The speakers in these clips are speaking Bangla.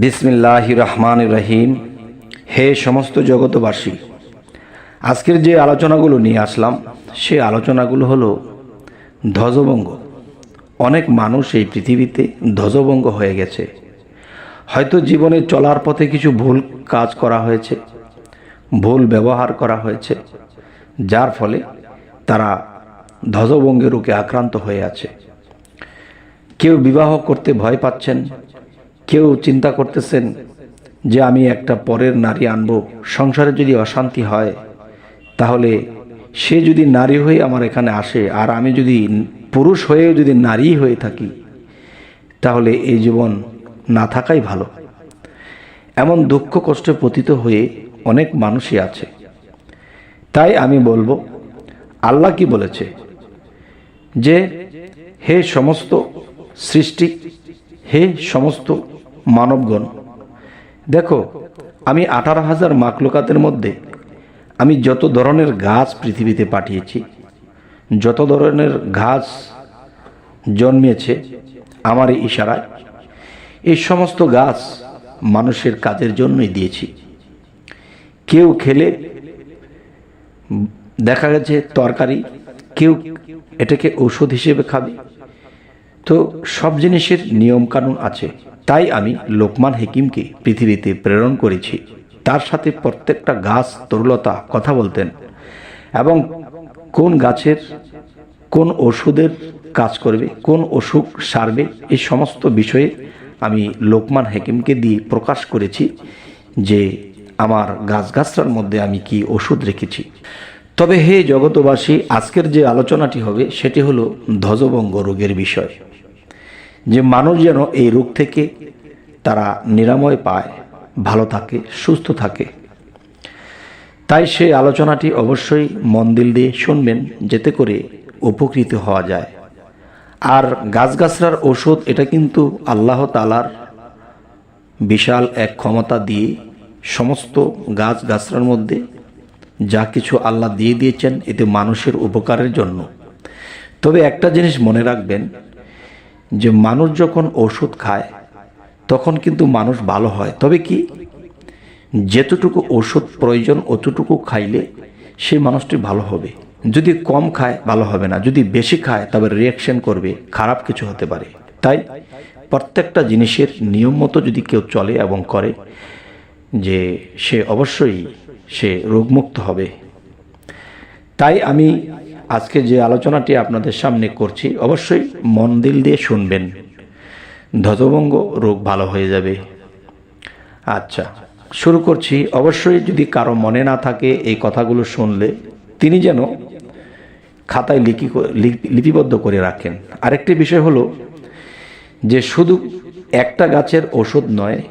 বিসমিল্লাহ রহমান রহিম। হে সমস্ত জগতবাসী আজকের যে আলোচনাগুলো নিয়ে আসলাম সে আলোচনাগুলো হলো ধ্বজভঙ্গ অনেক মানুষ এই পৃথিবীতে ধ্বজভঙ্গ হয়ে গেছে। হয়তো জীবনে চলার পথে কিছু ভুল কাজ করা হয়েছে, ভুল ব্যবহার করা হয়েছে, যার ফলে তারা ধ্বজভঙ্গের রোগে আক্রান্ত হয়ে আছে। কেউ বিবাহ করতে ভয় পাচ্ছেন কেউ চিন্তা করতেছেন যে আমি একটা পরের নারী আনব। সংসারে যদি অশান্তি হয়, তাহলে সে যদি নারী হয়ে আমার এখানে আসে আর আমি যদি পুরুষ হয়েও যদি নারী হয়ে থাকি, তাহলে এই জীবন না থাকাই ভালো। এমন দুঃখ কষ্টে পতিত হয়ে অনেক মানুষই আছে। তাই আমি বলব, আল্লাহ কি বলেছে? যে হে সমস্ত সৃষ্টি, হে সমস্ত মানবগণ। দেখো, আমি আঠারো হাজার মাকলুকাতের মধ্যে আমি যত ধরনের গাছ পৃথিবীতে পাঠিয়েছি, যত ধরনের ঘাস জন্মেছে, আমার এই ইশারায় এই সমস্ত গাছ মানুষের কাজের জন্যই দিয়েছি। কেউ খেলে, দেখা গেছে তরকারি, কেউ এটাকে ঔষধ হিসেবে খাবে। তো সব জিনিসের নিয়মকানুন আছে। তাই আমি লোকমান হেকিমকে পৃথিবীতে প্রেরণ করেছি। তার সাথে প্রত্যেকটা গাছ তরুলতা কথা বলতেন এবং কোন গাছের কোন ওষুধের কাজ করবে, কোন অসুখ সারবে, এই সমস্ত বিষয়ে আমি লোকমান হেকিমকে দিয়ে প্রকাশ করেছি যে আমার গাছগাছরার মধ্যে আমি কি ওষুধ রেখেছি। তবে হে জগতবাসী আজকের যে আলোচনাটি হবে, সেটি হলো ধ্বজভঙ্গ রোগের বিষয়। যে মানুষ যেন এই রোগ থেকে তারা নিরাময় পায়, ভালো থাকে, সুস্থ থাকে। তাই সেই আলোচনাটি অবশ্যই মন দিল দিয়ে শুনবেন, যাতে করে উপকৃত হওয়া যায়। আর গাছগাছরার ওষুধ এটা কিন্তু আল্লাহ তালার বিশাল এক ক্ষমতা দিয়ে সমস্ত গাছ গাছরার মধ্যে যা কিছু আল্লাহ দিয়ে দিয়েছেন, এতে মানুষের উপকারের জন্য। তবে একটা জিনিস মনে রাখবেন যে মানুষ যখন ওষুধ খায়, তখন কিন্তু মানুষ ভালো হয়। তবে কি? যেতটুকু ওষুধ প্রয়োজন, অতটুকু খাইলে সেই মানুষটি ভালো হবে। যদি কম খায়, ভালো হবে না। যদি বেশি খায়, তবে রিয়াকশন করবে। খারাপ কিছু হতে পারে। তাই প্রত্যেকটা জিনিসের নিয়ম মতো যদি কেউ চলে এবং করে, যে সে অবশ্যই সে রোগমুক্ত হবে। তাই আমি আজকে যে আলোচনাটি আপনাদের সামনে করছি, অবশ্যই মন দিল দিয়ে শুনবেন। ধ্বজভঙ্গ রোগ ভালো হয়ে যাবে। আচ্ছা শুরু করছি। অবশ্যই যদি কারও মনে না থাকে এই কথাগুলো শুনলে, তিনি যেন খাতায় লিখি লিপিবদ্ধ করে রাখেন। আরেকটি বিষয় হলো যে শুধু একটা গাছের ওষুধ নয়,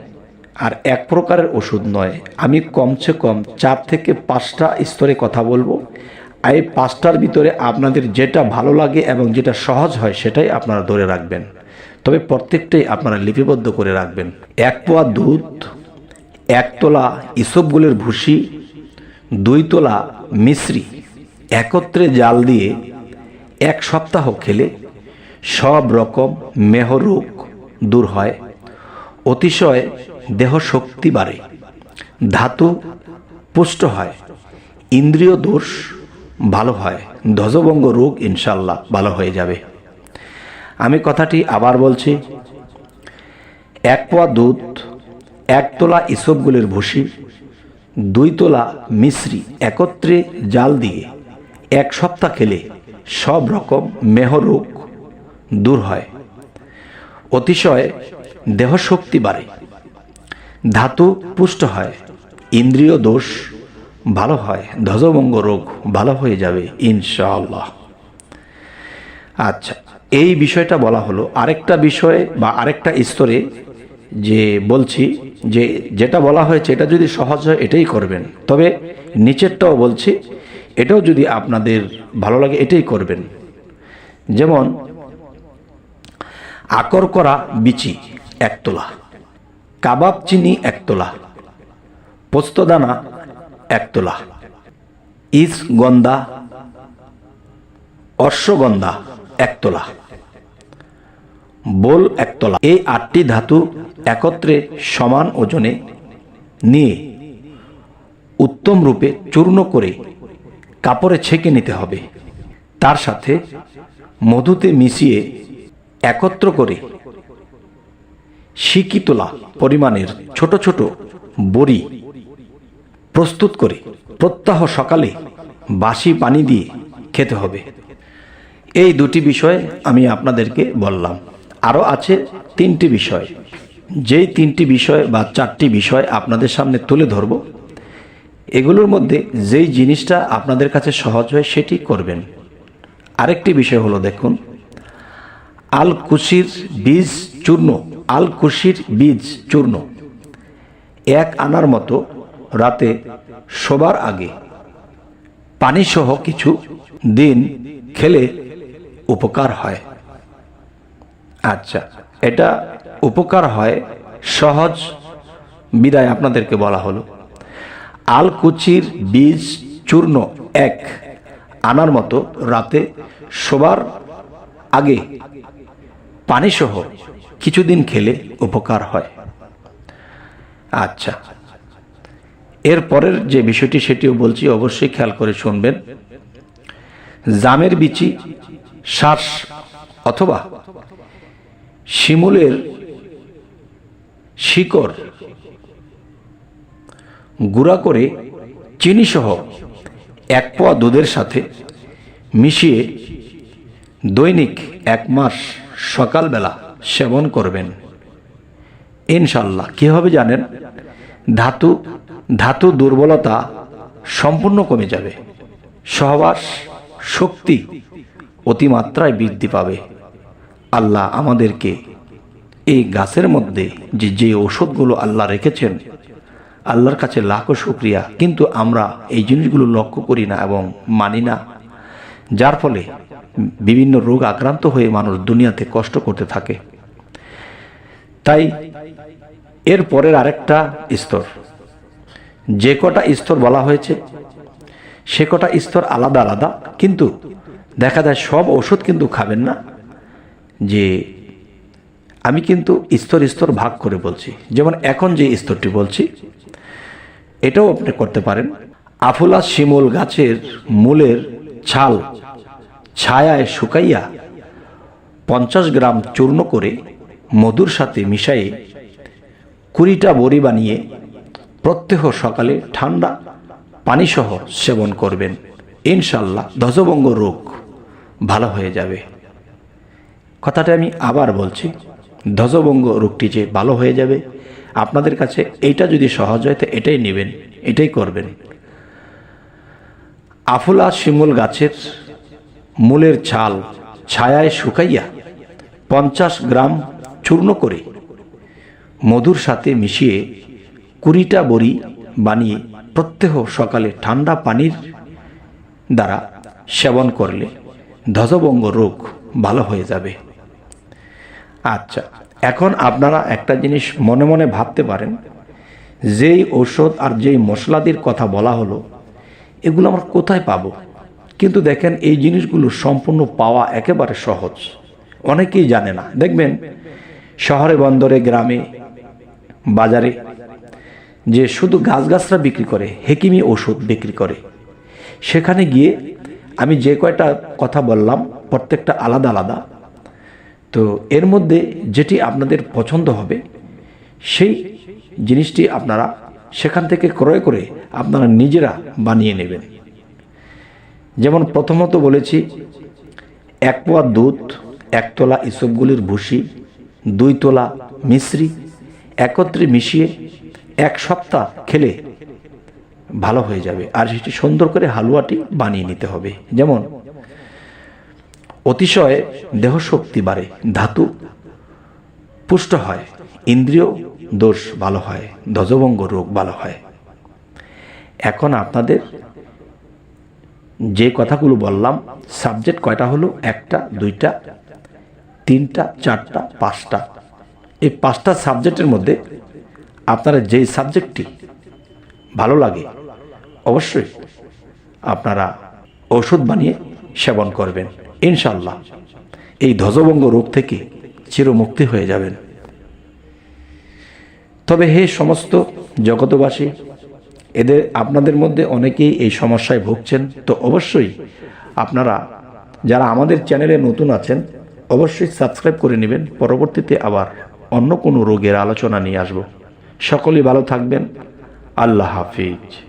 আর এক প্রকারের ওষুধ নয়। আমি কমসে কম চার থেকে পাঁচটা স্তরে কথা বলব। এই পাঁচটার ভিতরে আপনাদের যেটা ভালো লাগে এবং যেটা সহজ হয় সেটাই আপনারা ধরে রাখবেন। তবে প্রত্যেকটাই আপনারা লিপিবদ্ধ করে রাখবেন। এক পোয়া দুধ, এক তোলা ইসবগুলের ভুসি, দুই তোলা মিশ্রি একত্রে জাল দিয়ে এক সপ্তাহ খেলে সব রকম মেহরোগ দূর হয়, অতিশয় দেহ শক্তি বাড়ে, ধাতু পুষ্ট হয়, ইন্দ্রিয় দোষ ভালো হয়। ধ্বজভঙ্গ রোগ ইনশাল্লাহ ভালো হয়ে যাবে। আমি কথাটি আবার বলছি, এক পোয়া দুধ, এক তোলা ইসবগুলের ভুসি, দুই তোলা মিশ্রি একত্রে জাল দিয়ে এক সপ্তাহ খেলে সব রকম মেহরোগ দূর হয়। অতিশয় দেহশক্তি বাড়ে। ধাতু পুষ্ট হয়। ইন্দ্রিয় দোষ ভালো হয়, ধ্বজভঙ্গ রোগ ভালো হয়ে যাবে, ইনশাআল্লাহ। আচ্ছা এই বিষয়টা বলা হলো আরেকটা বিষয় বা আরেকটা স্তরে যে বলছি যে যেটা বলা হয়েছে এটা যদি সহজ হয় এটাই করবেন। তবে নিচেরটাও বলছি, এটাও যদি আপনাদের ভালো লাগে এটাই করবেন। যেমন, আকর করা বিচি একতলা, কাবাব চিনি একতলা, পোস্তদানা একতলা। ইস গন্ধা অশ্বগন্ধা, একতলা। বোল এই আটটি ধাতু একত্রে সমান ওজনে নিয়ে উত্তম রূপে চূর্ণ করে কাপড়ে ছেঁকে নিতে হবে। তার সাথে মধুতে মিশিয়ে একত্র করে সিকি তোলা পরিমাণের ছোট ছোট বড়ি প্রস্তুত করে প্রত্যাহ সকালে বাসি পানি দিয়ে খেতে হবে। এই দুটি বিষয় আমি আপনাদেরকে বললাম। আরও আছে তিনটি বিষয়। যেই তিনটি বিষয় বা চারটি বিষয় আপনাদের সামনে তুলে ধরব, এগুলোর মধ্যে যেই জিনিসটা আপনাদের কাছে সহজ হয় সেটি করবেন। আরেকটি বিষয় হলো দেখুন আল কুশির বীজ চূর্ণ আল কুশির বীজ চূর্ণ, এক আনার মতো রাতে শোবার আগে। পানিসহ কিছু দিন খেলে উপকার হয়। আচ্ছা এটা উপকার হয় সহজ বিদায় আপনাদেরকে বলা হলো। আলকুচির বীজ চূর্ণ এক। আনার মতো রাতে শোবার আগে পানিসহ কিছুদিন খেলে উপকার হয়। আচ্ছা এর পরের যে বিষয়টি সেটিও বলছি, অবশ্যই খেয়াল করে শুনবেন। জামের বিচি, শ্বাস অথবা শিমুলের শিকড় গুঁড়া করে চিনিসহ এক পোয়া দুধের সাথে মিশিয়ে দৈনিক এক মাস সকালবেলা সেবন করবেন। ইনশাল্লাহ কী হবে জানেন? ধাতু ধাতু দুর্বলতা সম্পূর্ণ কমে যাবে। সহবাস শক্তি অতিমাত্রায় বৃদ্ধি পাবে। আল্লাহ আমাদেরকে এই গাছের মধ্যে যে যে ওষুধগুলো আল্লাহ রেখেছেন, আল্লাহর কাছে লাখো শুক্রিয়া। কিন্তু আমরা এই জিনিসগুলো লক্ষ্য করি না এবং মানি না, যার ফলে বিভিন্ন রোগ আক্রান্ত হয়ে মানুষ দুনিয়াতে কষ্ট করতে থাকে। তাই এর পরের আরেকটা স্তর যে কটা স্তর বলা হয়েছে, সে কটা স্তর আলাদা আলাদা, কিন্তু দেখা যায় সব ওষুধ কিন্তু খাবেন না। যে আমি কিন্তু স্তর স্তর ভাগ করে বলছি। যেমন এখন যে স্তরটি বলছি, এটাও আপনি করতে পারেন। আফুলা শিমুল গাছের মূলের ছাল ছায়ায় শুকাইয়া পঞ্চাশ গ্রাম চূর্ণ করে মধুর সাথে মিশাইয়ে কুড়িটা বড়ি বানিয়ে প্রত্যহ সকালে ঠান্ডা পানিসহ সেবন করবেন। ইনশাল্লাহ ধ্বজভঙ্গ রোগ ভালো হয়ে যাবে। কথাটা আমি আবার বলছি, ধ্বজভঙ্গ রোগটি যে ভালো হয়ে যাবে, আপনাদের কাছে এইটা যদি সহজ হয় তো এটাই নেবেন, এটাই করবেন। আফুলা শিমুল গাছের মূলের ছাল ছায়ায় শুকাইয়া পঞ্চাশ গ্রাম চূর্ণ করে মধুর সাথে মিশিয়ে কুড়িটা বড়ি বানিয়ে প্রত্যহ সকালে ঠান্ডা পানির দ্বারা সেবন করলে ধ্বজভঙ্গ রোগ ভালো হয়ে যাবে। আচ্ছা এখন আপনারা একটা জিনিস মনে মনে ভাবতে পারেন, যেই ঔষধ আর যেই মশলাদির কথা বলা হলো, এগুলো আমরা কোথায় পাবো? কিন্তু দেখেন, এই জিনিসগুলো সম্পূর্ণ পাওয়া একেবারে সহজ। অনেকেই জানে না। দেখবেন, শহরে, বন্দরে, গ্রামে, বাজারে যে শুধু গাছগাছরা বিক্রি করে হেকিমি ওষুধ বিক্রি করে। সেখানে গিয়ে আমি যে কয়টা কথা বললাম, প্রত্যেকটা আলাদা আলাদা। তো এর মধ্যে যেটি আপনাদের পছন্দ হবে, সেই জিনিসটি আপনারা সেখান থেকে ক্রয় করে আপনারা নিজেরা বানিয়ে নেবেন। যেমন প্রথমত বলেছি, এক পোয়া দুধ, এক তোলা ইসবগুলির ভুসি, দুই তোলা মিশ্রি, একত্রে মিশিয়ে এক সপ্তাহ খেলে ভালো হয়ে যাবে। আর সেটি সুন্দর করে হালুয়াটি বানিয়ে নিতে হবে। যেমন, অতিশয় দেহশক্তি বাড়ে, ধাতু পুষ্ট হয়, ইন্দ্রিয় দোষ ভালো হয়, ধ্বজভঙ্গ রোগ ভালো হয়। এখন আপনাদের যে কথাগুলো বললাম, সাবজেক্ট কয়টা হলো? একটা, দুইটা, তিনটা, চারটা, পাঁচটা। এই পাঁচটা সাবজেক্টের মধ্যে আপনারা যেই সাবজেক্টটি ভালো লাগে, অবশ্যই আপনারা ওষুধ বানিয়ে সেবন করবেন ইনশাল্লাহ এই ধ্বজভঙ্গ রোগ থেকে চিরমুক্তি হয়ে যাবেন। তবে হে সমস্ত জগতবাসী এদের আপনাদের মধ্যে অনেকেই এই সমস্যায় ভুগছেন, তো অবশ্যই আপনারা যারা আমাদের চ্যানেলে নতুন আছেন, অবশ্যই সাবস্ক্রাইব করে নেবেন। পরবর্তীতে আবার অন্য কোনো রোগের আলোচনা নিয়ে আসব। সকলেই ভালো থাকবেন। আল্লাহ হাফিজ।